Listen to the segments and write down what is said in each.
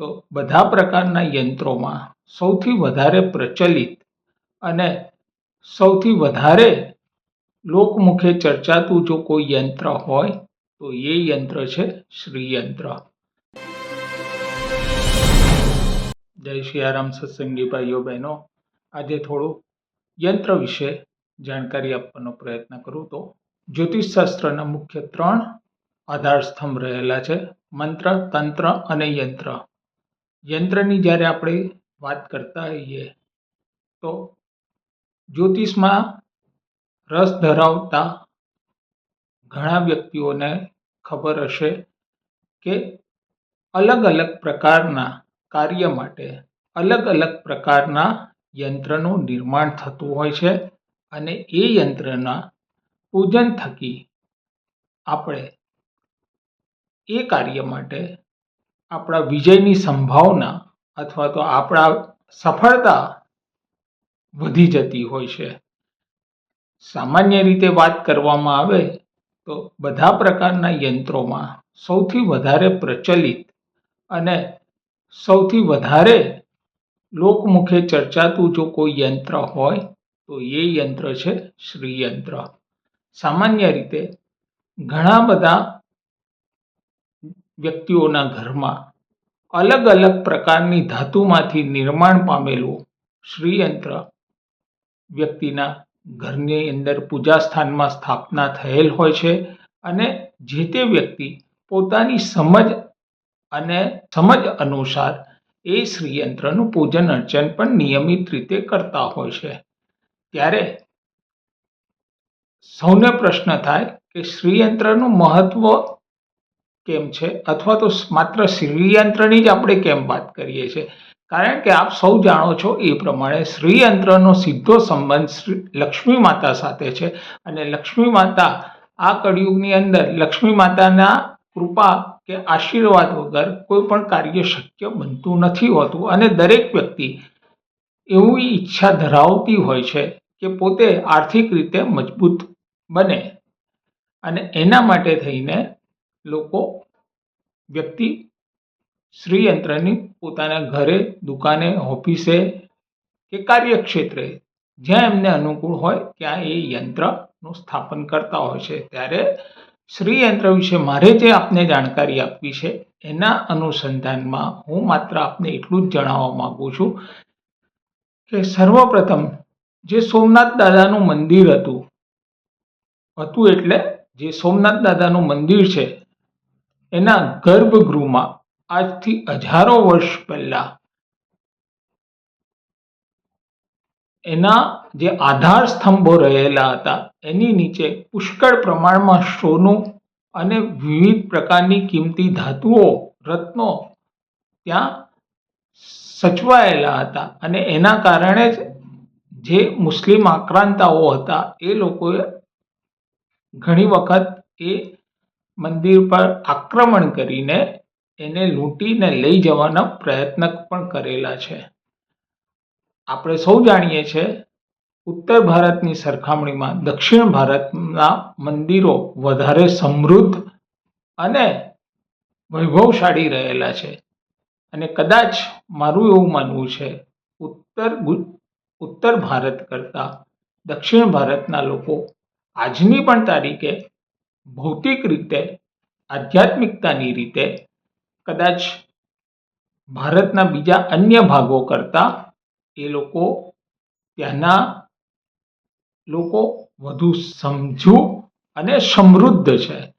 તો બધા પ્રકારના યંત્રોમાં સૌથી વધારે પ્રચલિત અને સૌથી વધારે લોકમુખે ચર્ચાતું જો કોઈ યંત્ર હોય, તો એ યંત્ર છે શ્રીયંત્ર. જય સિયારામ સત્સંગી ભાઈઓ બહેનો. આજે થોડું યંત્ર વિશે જાણકારી આપવાનો પ્રયત્ન કરું તો, જ્યોતિષશાસ્ત્રના મુખ્ય ત્રણ આધારસ્તંભ રહેલા છે, મંત્ર, તંત્ર અને યંત્ર. યંત્રની જ્યારે આપણે વાત કરતા હોઈએ, તો જ્યોતિષમાં રસ ધરાવતા ઘણા વ્યક્તિઓને ખબર હશે કે અલગ અલગ પ્રકારના કાર્ય માટે અલગ અલગ પ્રકારના યંત્રનું નિર્માણ થતું હોય છે અને એ યંત્રના પૂજન થકી આપણે એ કાર્ય માટે આપણા વિજયની સંભાવના અથવા તો આપણા સફળતા વધી જતી હોય છે. સામાન્ય રીતે વાત કરવામાં આવે તો બધા પ્રકારના યંત્રોમાં સૌથી વધારે પ્રચલિત અને સૌથી વધારે લોકમુખે ચર્ચાતું જો કોઈ યંત્ર હોય તો એ યંત્ર છે શ્રીયંત્ર. સામાન્ય રીતે ઘણા બધા વ્યક્તિઓના ઘરમાં અલગ અલગ પ્રકારની ધાતુમાંથી નિર્માણ પામેલું શ્રીયંત્ર વ્યક્તિના ઘરની અંદર પૂજા સ્થાનમાં સ્થાપના થયેલ હોય છે અને જે તે વ્યક્તિ પોતાની સમજ અને સમજ અનુસાર એ શ્રીયંત્રનું પૂજન અર્ચન પણ નિયમિત રીતે કરતા હોય છે. ત્યારે સૌને પ્રશ્ન થાય કે શ્રીયંત્રનું મહત્વ કેમ છે? અથવા તો માત્ર શ્રીયંત્રની જ આપણે કેમ વાત કરીએ છીએ? કારણ કે આપ સૌ જાણો છો એ પ્રમાણે શ્રીયંત્રનો સીધો સંબંધ લક્ષ્મી માતા સાથે છે. અને લક્ષ્મી માતા આ કળિયુગની અંદર લક્ષ્મી માતાના કૃપા કે આશીર્વાદ વગર કોઈ પણ કાર્ય શક્ય બનતું નથી હોતું. અને દરેક વ્યક્તિ એવી ઈચ્છા ધરાવતી હોય છે કે પોતે આર્થિક રીતે મજબૂત બને. અને એના માટે થઈને લોકો વ્યક્તિ શ્રીયંત્રની પોતાના ઘરે, દુકાને, ઓફિસે કે કાર્યક્ષેત્રે જ્યાં એમને અનુકૂળ હોય ત્યાં એ યંત્રનું સ્થાપન કરતા હોય છે. ત્યારે શ્રીયંત્ર વિશે મારે જે આપને જાણકારી આપવી છે, એના અનુસંધાનમાં હું માત્ર આપને એટલું જ જણાવવા માગું છું કે સર્વપ્રથમ જે સોમનાથ દાદાનું મંદિર હતું હતું એટલે જે સોમનાથ દાદાનું મંદિર છે એના ગર્ભગૃહમાં આજથી હજારો વર્ષ પહેલા એના જે આધાર સ્તંભો રહેલા હતા, એની નીચે પુષ્કળ પ્રમાણમાં સોનું અને વિવિધ પ્રકારની કિંમતી ધાતુઓ, રત્નો ત્યાં સચવાયેલા હતા અને એના કારણે જ જે મુસ્લિમ આક્રાંતાઓ હતા એ લોકોએ ઘણી વખત એ મંદિર પર આક્રમણ કરીને એને લૂંટીને લઈ જવાના પ્રયત્ન પણ કરેલા છે. આપણે સૌ જાણીએ છીએ ઉત્તર ભારતની સરખામણીમાં દક્ષિણ ભારતના મંદિરો વધારે સમૃદ્ધ અને વૈભવશાળી રહેલા છે. અને કદાચ મારું એવું માનવું છે, ઉત્તર ઉત્તર ભારત કરતાં દક્ષિણ ભારતના લોકો આજની પણ તારીખે ભૌતિક રીતે, આધ્યાત્મિકતાની રીતે, કદાચ ભારતના બીજા અન્ય ભાગો કરતાં એ લોકો ત્યાંના લોકો વધુ સમજુ અને સમૃદ્ધ છે.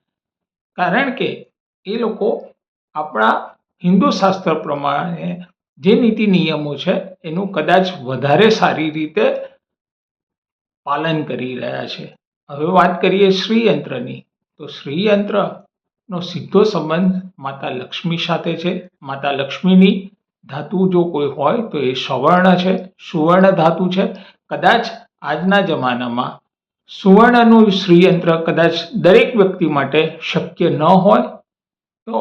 કારણ કે એ લોકો આપણા હિન્દુ શાસ્ત્ર પ્રમાણે જે નીતિ નિયમો છે એનું કદાચ વધારે સારી રીતે પાલન કરી રહ્યા છે. હવે વાત કરીએ શ્રીયંત્રની. તો શ્રીયંત્રનો સીધો સંબંધ માતા લક્ષ્મી સાથે છે. માતા લક્ષ્મીની ધાતુ જો કોઈ હોય તો એ સવર્ણ છે, સુવર્ણ ધાતુ છે. કદાચ આજના જમાનામાં સુવર્ણનું શ્રીયંત્ર કદાચ દરેક વ્યક્તિ માટે શક્ય ન હોય તો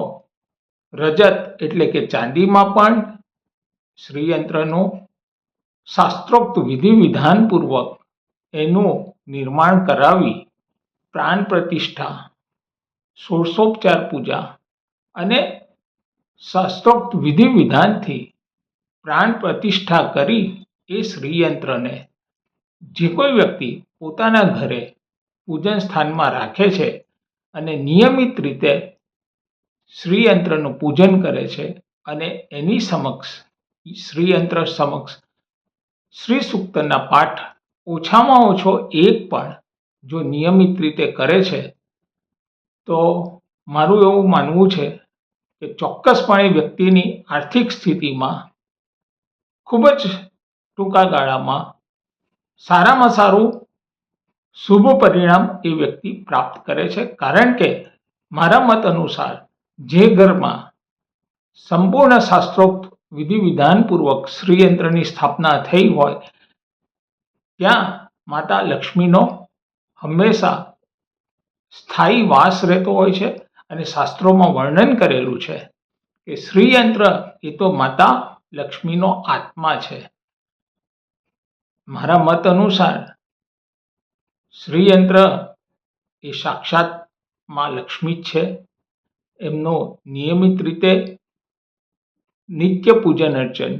રજત એટલે કે ચાંદીમાં પણ શ્રીયંત્રનું શાસ્ત્રોક્ત વિધિ વિધાનપૂર્વક એનું નિર્માણ કરાવી પ્રાણ પ્રતિષ્ઠા ષોડશોપચાર પૂજા અને શાસ્ત્રોક્ત વિધિ વિધાનથી પ્રાણ પ્રતિષ્ઠા કરી એ શ્રીયંત્રને જે કોઈ વ્યક્તિ પોતાના ઘરે પૂજન સ્થાનમાં રાખે છે અને નિયમિત રીતે શ્રીયંત્રનું પૂજન કરે છે અને એની સમક્ષ, શ્રીયંત્ર સમક્ષ શ્રી સૂક્તના પાઠ ઓછામાં ઓછો એક પણ જો નિયમિત રીતે કરે છે, તો મારું એવું માનવું છે કે ચોક્કસપણે વ્યક્તિની આર્થિક સ્થિતિમાં ખૂબ જ ટૂંકા ગાળામાં સારામાં સારું શુભ પરિણામ એ વ્યક્તિ પ્રાપ્ત કરે છે. કારણ કે મારા મત અનુસાર જે ઘરમાં સંપૂર્ણ શાસ્ત્રોક્ત વિધિ વિધાનપૂર્વક શ્રીયંત્રની સ્થાપના થઈ હોય, ત્યાં માતા લક્ષ્મીનો હંમેશા સ્થાયી વાસ રહેતો હોય છે અને શાસ્ત્રોમાં વર્ણન કરેલું છે કે શ્રીયંત્ર એ તો માતા લક્ષ્મીનો આત્મા છે. મારા મત અનુસાર શ્રીયંત્ર એ સાક્ષાતમાં લક્ષ્મી જ છે. એમનો નિયમિત રીતે નિત્ય પૂજન અર્ચન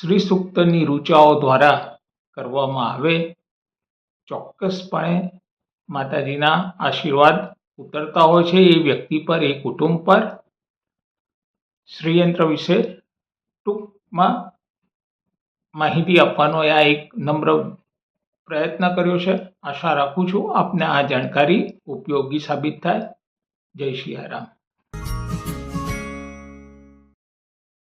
શ્રી સૂક્તની રૂચાઓ દ્વારા કરવામાં આવે ચોક્કસપણે માતાજીના આશીર્વાદ ઉતરતા હોય છે એ વ્યક્તિ પર, એ કુટુંબ પર. શ્રીયંત્ર વિશે ટૂંકમાં માહિતી આપવાનો આ એક નમ્ર પ્રયત્ન કર્યો છે. આશા રાખું છું આપને આ જાણકારી ઉપયોગી સાબિત થાય. જય સિયારામ